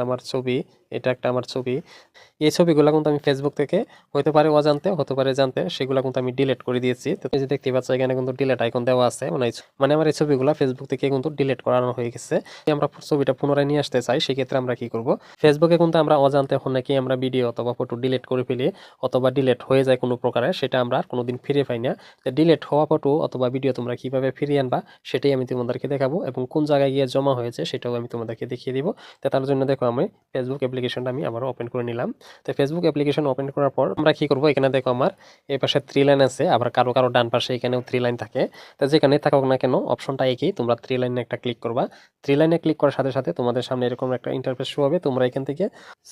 আমার ছবি এটা একটা আমার ছবি। এই ছবিগুলো কিন্তু আমি ফেসবুক থেকে হতে পারে অজান্তে, হতে পারে জানতে, সেগুলো কিন্তু আমি ডিলিট করে দিয়েছি। তো তুমি যে দেখতে পাচ্ছ, এখানে কিন্তু ডিলেট আইকন দেওয়া আছে। মানে মানে আমার এই ছবিগুলো ফেসবুক থেকে কিন্তু ডিলিট করানো হয়ে গেছে। আমরা ছবিটা পুনরায় নিয়ে আসতে চাই, সেক্ষেত্রে আমরা কি করব? ফেসবুকে কিন্তু আমরা অজান্তে এখন নাকি আমরা ভিডিও অথবা ফটো ডিলিট করে ফেলি, অথবা ডিলেট হয়ে যায় কোনো প্রকারে, সেটা আমরা আর কোনোদিন ফিরে পাই না। ডিলিট হওয়া ফটো অথবা ভিডিও তোমরা কীভাবে ফিরিয়ে আনবা, সেটাই আমি তোমাদেরকে দেখাবো এবং কোন জায়গায় গিয়ে জমা হয়েছে, সেটাও আমি তোমাদেরকে দেখিয়ে দিব। তো তার জন্য দেখো, আমি ফেসবুক অ্যাপ্লিকেশনটা আমি আবারও ওপেন করে নিলাম। তো ফেসবুক অ্যাপ্লিকেশন ওপেন করার পর আমরা কি করব? এখানে দেখো আমার এই পাশে থ্রি লাইন আছে, আবার কারও কারও ডান পাশে এখানেও থ্রি লাইন থাকে। তো যেখানে থাকুক না কেন অপশনটা একই, তোমরা থ্রি লাইনে একটা ক্লিক করবা। থ্রি লাইনে ক্লিক করার সাথে সাথে তোমাদের সামনে এরকম একটা ইন্টারফেস শো হবে। তোমরা এখান থেকে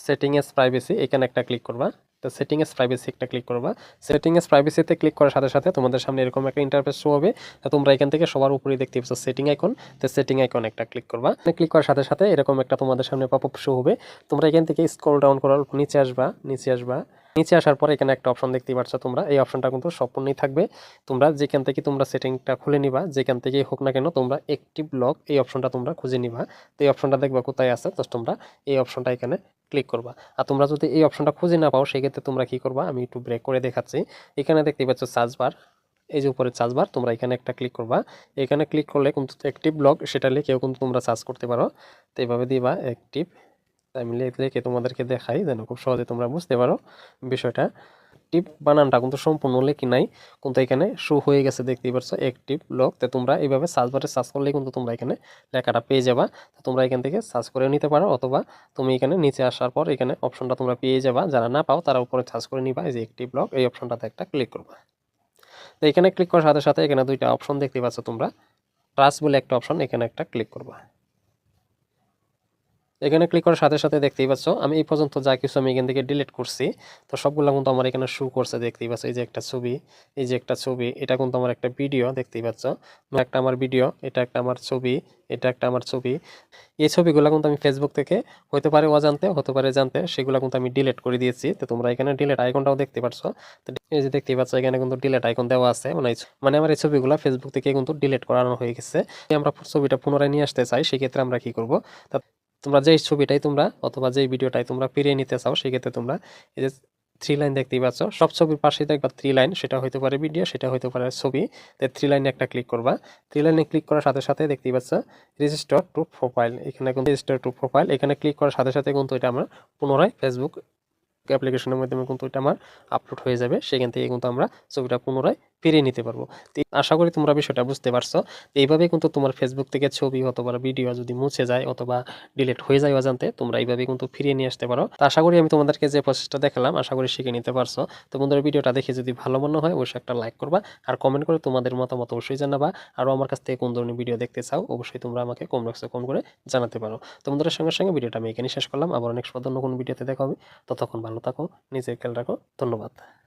সেটিং এস প্রাইভেসি এখানে একটা ক্লিক করবা। তো সেটিং এস প্রাইভেসি একটা ক্লিক করবা। সেটিং এস প্রাইভেসিতে ক্লিক করার সাথে সাথে তোমাদের সামনে এরকম একটা ইন্টারফেস শো হবে। তো তোমরা এখান থেকে সবার উপরেই দেখতে পাচ্ছ সেটিং আইকন তো সেটিং আইকন একটা ক্লিক করবা। ক্লিক করার সাথে সাথে এরকম একটা তোমাদের সামনে পপ আপ শো হবে। তোমরা এখান থেকে স্ক্রল ডাউন করার নিচে আসবা নিচে আসবা। নিচে আসার পর এখানে একটা অপশন দেখতে পাচ্ছ তোমরা। এই অপশনটা কিন্তু সম্পূর্ণই থাকবে। তোমরা যেখান থেকে তোমরা সেটিংটা খুলে নিবা, যেখান থেকে হোক না কেন তোমরা একটিভ লক এই অপশনটা তোমরা খুঁজে নিবা। তো এই অপশনটা দেখবা কোথায় আছে, তো তোমরা এই অপশনটা এখানে ক্লিক করবা। আর তোমরা যদি এই অপশনটা খুঁজে না পাও, সেক্ষেত্রে তোমরা কি করবা? আমি একটু ব্রেক করে দেখাচ্ছি। এখানে দেখতে পাচ্ছ সার্চ বার এই যে উপরে সার্চ বার তোমরা এখানে একটা ক্লিক করবা। এখানে ক্লিক করলে কিন্তু অ্যাক্টিভ ব্লগ সেটা লিখেও কিন্তু তোমরা সার্চ করতে পারো। তো এইভাবে দিবা অ্যাক্টিভ আমি লিখে তোমাদেরকে দেখাই, যেন খুব সহজে তোমরা বুঝতে পারো বিষয়টা। অ্যাক্টিভ বানানটা কিন্তু সম্পূর্ণ লেখি নাই। কিন্তু এখানে শো হয়ে গেছে, দেখতেই পাচ্ছ অ্যাক্টিভ লক তো তোমরা এইভাবে সার্চ বারে সার্চ করলে কিন্তু তোমরা এখানে লেখাটা পেয়ে যাবা। তোমরা এখান থেকে সার্চ করে নিতে পারো, অথবা তুমি এখানে নিচে আসার পর এখানে অপশনটা তোমরা পেয়ে যাবা। যারা না পাও, তারা উপরে সার্চ করে নিবা, এই যে অ্যাক্টিভ লক এই অপশনটাতে একটা ক্লিক করবা। তো এখানে ক্লিক করার সাথে সাথে এখানে দুইটা অপশন দেখতে পাচ্ছ তোমরা। ট্রাস্ট বলে একটা অপশন এখানে একটা ক্লিক করবা। এখানে ক্লিক করার সাথে সাথে দেখতেই পাচ্ছ, আমি এই পর্যন্ত যা কিছু আমি এখান থেকে ডিলিট করছি, তো সবগুলো কিন্তু আমার এখানে শু করছে, দেখতেই পাচ্ছ, এই যে একটা ছবি, এই যে একটা ছবি, এটা কিন্তু আমার একটা ভিডিও দেখতেই পাচ্ছ একটা আমার ভিডিও এটা একটা আমার ছবি, এটা একটা আমার ছবি। এই ছবিগুলো কিন্তু আমি ফেসবুক থেকে হতে পারে অজান্তে, হতে পারে জানতে, সেগুলো কিন্তু আমি ডিলিট করে দিয়েছি, তো তোমরা এখানে ডিলিট আইকনটাও দেখতে পাচ্ছ তো এই যে দেখতেই পাচ্ছ, এখানে কিন্তু ডিলেট আইকন দেওয়া আছে মানে মানে আমার এই ছবিগুলো ফেসবুক থেকে কিন্তু ডিলেট করানো হয়ে গেছে। আমরা ছবিটা পুনরায় নিয়ে আসতে চাই, সেক্ষেত্রে আমরা কি করব? তোমরা যেই ছবিটাই তোমরা অথবা যেই ভিডিওটাই তোমরা ফিরিয়ে নিতে চাও, সেক্ষেত্রে তোমরা এই যে থ্রি লাইন দেখতেই পাচ্ছ। সব ছবির পাশেই দেখবা থ্রি লাইন সেটা হতে পারে ভিডিও সেটা হতে পারে ছবি। তো থ্রি লাইনে একটা ক্লিক করবা। থ্রি লাইনে ক্লিক করার সাথে সাথে দেখতেই পাচ্ছ রেজিস্টার টু প্রোফাইল এখানে কিন্তু রেজিস্টার টু প্রোফাইল এখানে ক্লিক করার সাথে সাথে কিন্তু এটা আমরা পুনরায় ফেসবুক অ্যাপ্লিকেশনের মাধ্যমে কিন্তু এটা আমার আপলোড হয়ে যাবে। সেখান থেকে কিন্তু আমরা ছবিটা পুনরায় ফিরিয়ে নিতে পারব। তো আশা করি তোমরা বিষয়টা বুঝতে পারছ। তো এইভাবে কিন্তু তোমার ফেসবুক থেকে ছবি অথবা ভিডিও যদি মুছে যায় অথবা ডিলিট হয়ে যায় অজান্তে, তোমরা এইভাবে কিন্তু ফিরিয়ে নিয়ে আসতে পারো। তো আশা করি আমি তোমাদেরকে যে প্রসেসটা দেখালাম, আশা করি শিখে নিতে পারছ। তো বন্ধুরা ভিডিওটা দেখে যদি ভালো মনে হয়, অবশ্যই একটা লাইক করবা আর কমেন্ট করে তোমাদের মতামত অবশ্যই জানাবা। আর আমার কাছ থেকে কোন ধরনের ভিডিও দেখতে চাও, অবশ্যই তোমরা আমাকে কমেন্ট বক্সে কম করে জানাতে পারো। তো বন্ধুরা, সঙ্গে সঙ্গে ভিডিওটা আমি এখানে শেষ করলাম। আবার নেক্সট অন্য কোনো ভিডিওতে দেখা হবে। ততক্ষণ ভালো থাকো, নিজের খেয়াল রাখো। ধন্যবাদ।